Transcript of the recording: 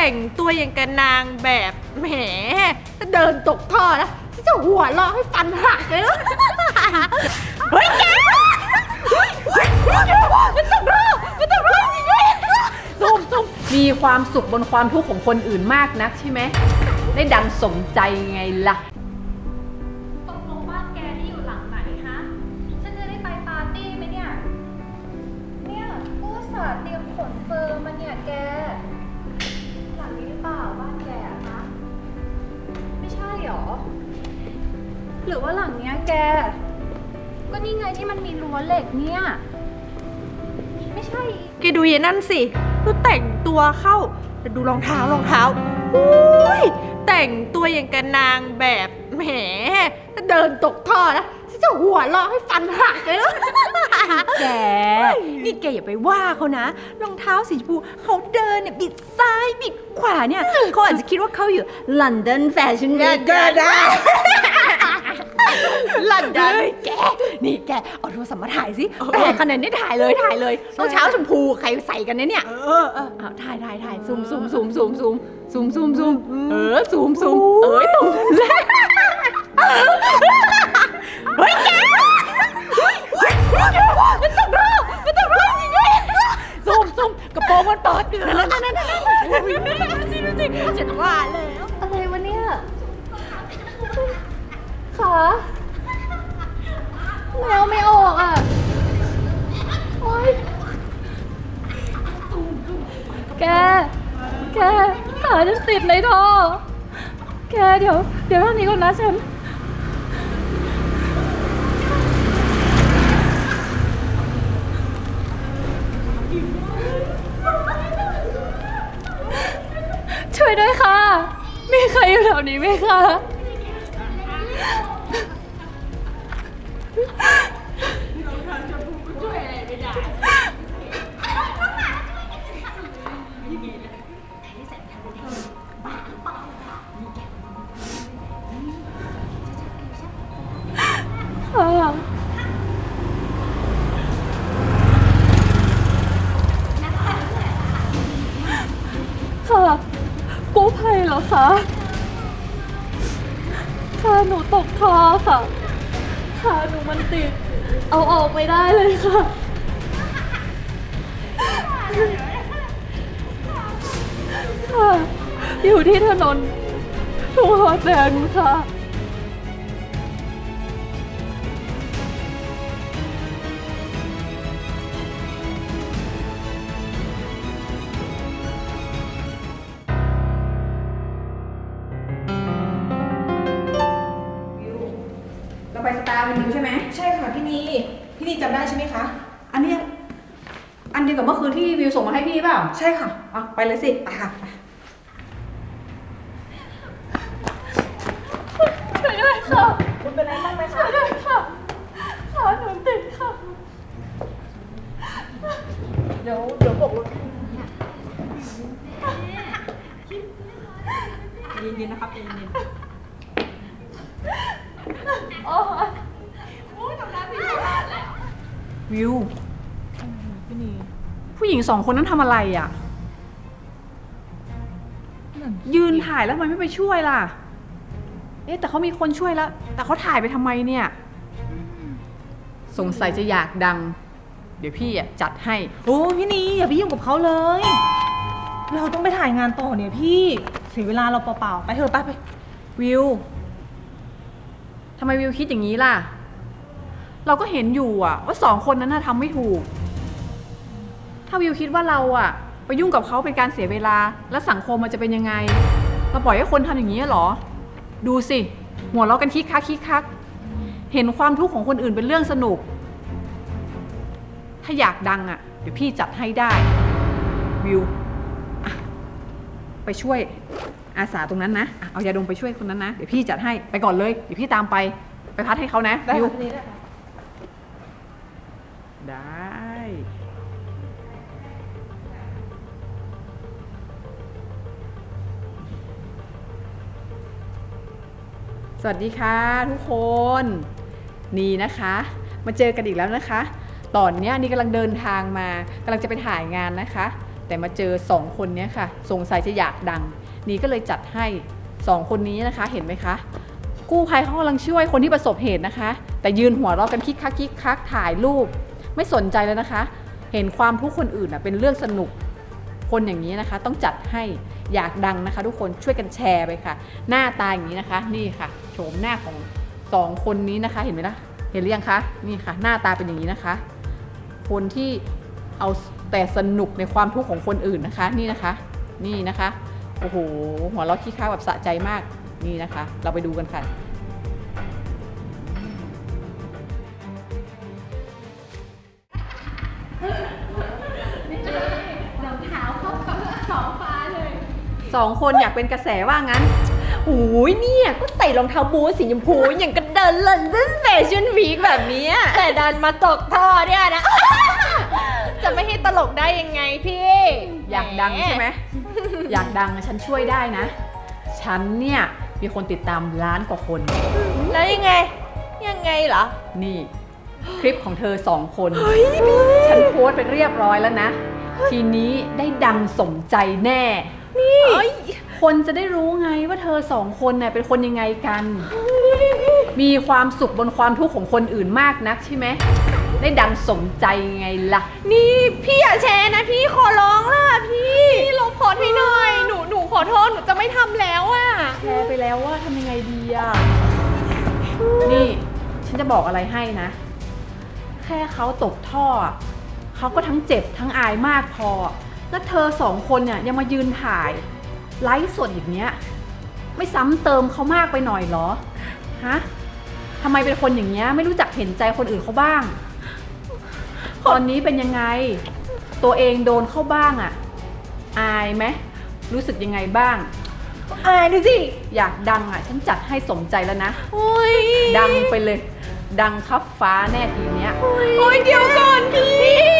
แต่งตัวอย่างกันนางแบบแหมถ้าเดินตกท่อนะฉันจะหัวเราะให้ฟันหักเลยนะเฮ้ยแกเฮ้ยเฮ้ยเฮ้ยมันตกท่อมันตกท่อจริงด้วยซุ่มซุ่มมีความสุขบนความทุกข์ของคนอื่นมากนักใช่ไหมได้ดังสมใจไงล่ะ หรือว่าหลังเนี้ยแก ก็นี่ไงที่มันมีรั้วเหล็กเนี่ย ไม่ใช่อีกแกดูยายนั่นสิดูแต่งตัวเข้าแต่ดูรองเท้ารองเท้าอุ้ยแต่งตัวอย่างกันนางแบบแหมถ้าเดินตกท่อนะฉันจะหัวเราะให้ฟันหักเลยนะ แก นี่แกอย่าไปว่าเขานะ รองเท้าสีชมพูเขาเดินเนี่ยบิดซ้ายบิดขวาเนี่ย เขาอาจจะคิดว่าเขาอยู่ London Fashion Week ก็ได้ ลอนดอนแก นี่แก เอาโทรศัพท์มาถ่ายสิแต่ขนาดนี้ถ่ายเลยถ่ายเลยรองเท้าชมพูใครใส่กันเนี่ยเนี่ย เออเออเอาถ่ายถ่ายถ่ายซูมซูมซูมซูมซูมซูมซูมซูมเออซูมซูมเอ้ยตรงนั้นแหละเฮ้ยแกเฮ้ยเฮ้ยมันตกท่อมันตกท่อจริงด้วยซุ่มซุ่มกระโปรงมันเปิดอยู่แล้วนั่นนั่นดูสิดูสิฉันว่าแล้ว อะไรวะเนี่ยขาแมวไม่ออกอะ โอ๊ย แก แก ขาฉันติดในท่อ แกเดี๋ยว เดี๋ยวเท่านี้ก่อนนะฉัน ช่วยด้วยค่ะ มีใครอยู่แถวนี้ไหมคะ ค่ะหนูตกท่อค่ะ ขาหนูมันติด เอาออกไม่ได้เลยค่ะ ค่ะ อยู่ที่ถนนทุ่งหอแดงค่ะ เราไปสตาร์วันนี้ใช่ไหม ใช่ค่ะพี่นีพี่นีจำได้ใช่ไหมคะ อันเนี้ยอันเดียวกับเมื่อคืนที่วิวส่งมาให้พี่เปล่า ใช่ค่ะ เอาไปเลยสิ ไปค่ะไป ช่วยด้วยค่ะ คุณเป็นอะไรบ้างไหม ช่ คะ วยด้วยค่ะขาหนูติดค่ะ เดี๋ยวเดี๋ยวบอกรถเย็นๆนะครับเย็น โอ้ย วิวผู้หญิงสองคนนั้นทำอะไรอะยืนถ่ายแล้วทำไมไม่ไปช่วยล่ะ เอ๊ะแต่เขามีคนช่วยแล้ว แต่เขาถ่ายไปทำไมเนี่ย สงสัยจะอยากดัง เดี๋ยวพี่อะจัดให้ๆโอ้พี่นีอย่าไปยุ่งกับเขาเลย เราต้องไปถ่ายงานต่อเนี่ยพี่เสียเวลาเราเปล่าๆไปเถอะไปไปวิวทำไมวิวคิดอย่างนี้ล่ะ เราก็เห็นอยู่อะว่าสองคนนั้นน่ะทำไม่ถูก ถ้าวิวคิดว่าเราอะไปยุ่งกับเขาเป็นการเสียเวลา แล้วสังคมมันจะเป็นยังไง เราปล่อยให้คนทำอย่างนี้เหรอ ดูสิหัวเราะกันคิกคักคิกคัก เห็นความทุกข์ของคนอื่นเป็นเรื่องสนุก ถ้าอยากดังอะเดี๋ยวพี่จัดให้ได้ วิวอะไปช่วยอาสาตรงนั้นนะอะเอายาดมไปช่วยคนนั้นนะ เดี๋ยวพี่จัดให้ไปก่อนเลย เดี๋ยวพี่ตามไป ไปพัดให้เขานะได้วิว ค่ะ ได้ สวัสดีค่ะทุกคน นี่นะคะ มาเจอกันอีกแล้วนะคะ ตอนนี้นี่กำลังเดินทางมากำลังจะไปถ่ายงานนะคะ แต่มาเจอสองคนนี้ค่ะ สงสัยจะอยากดัง นี่ก็เลยจัดให้สองคนนี้นะคะ เห็นไหมคะกู้ภัยเขากำลังช่วยคนที่ประสบเหตุนะคะ แต่ยืนหัวเราะกันคิกคักคิกคักถ่ายรูป ไม่สนใจแล้วนะคะ เห็นความทุกข์คนอื่นเป็นเรื่องสนุกคนอย่างนี้นะคะ ต้องจัดให้อยากดังนะคะ ทุกคนช่วยกันแชร์ไปค่ะ หน้าตาอย่างนี้นะคะ นี่ค่ะโฉมหน้าของสองคนนี้นะคะ เห็นไหมล่ะเห็นหรือยังคะนี่ค่ะ หน้าตาเป็นอย่างนี้นะคะ คนที่เอาแต่สนุกในความทุกข์ของคนอื่นนะคะ นี่นะคะ นี่นะคะโอ้โหหัวเราะขี้ข้าวแบบสะใจมากนี่นะคะ เราไปดูกันค่ะ สองคนอยากเป็นกระแสว่างั้นโอ้ยเนี่ย ก็ใส่รองเท้าบูทสีชมพู อย่างกันเดินลอนดอนแฟชั่นวีคแบบเนี้ยแต่ดันมาตกท่อเนี่ยนะ จะไม่ให้ตลกได้ยังไงพี่ อยากดังใช่ไหม อยากดังอะฉันช่วยได้นะ ฉันเนี่ย มีคนติดตามล้านกว่าคน แล้วยังไง ยังไงเหรอ นี่ คลิปของเธอสองคน ฉันโพสต์ไปเรียบร้อยแล้วนะ ทีนี้ได้ดังสมใจแน่นี่ คนจะได้รู้ไงว่าเธอสองคนเนี่ยเป็นคนยังไงกัน มีความสุขบนความทุกข์ของคนอื่นมากนักใช่ไหม ได้ดังสมใจไงล่ะ นี่พี่อย่าแชร์นะพี่ขอร้องล่ะพี่พี่ลบโพสต์ให้หน่อย หนูหนูขอโทษหนูจะไม่ทำแล้วอะ แชร์ไปแล้วว่าทำยังไงดีอะนี่ฉันจะบอกอะไรให้นะ แค่เขาตกท่ออะเขาก็ทั้งเจ็บทั้งอายมากพอ แล้วเธอสองคนเนี่ยยังมายืนถ่ายไลฟ์สดอย่างเนี้ย ไม่ซ้ำเติมเขามากไปหน่อยเหรอ ฮะทำไมเป็นคนอย่างเงี้ยไม่รู้จักเห็นใจคนอื่นเขาบ้าง ตอนนี้เป็นยังไง ตัวเองโดนเข้าบ้างอะอายไหมรู้สึกยังไงบ้าง อายดูสิ อยากดังอะฉันจัดให้สมใจแล้วนะ โอ้ยดังไปเลย ดังคับฟ้าแน่ทีเนี้ย โอ้ยเดี๋ยวก่อนพี่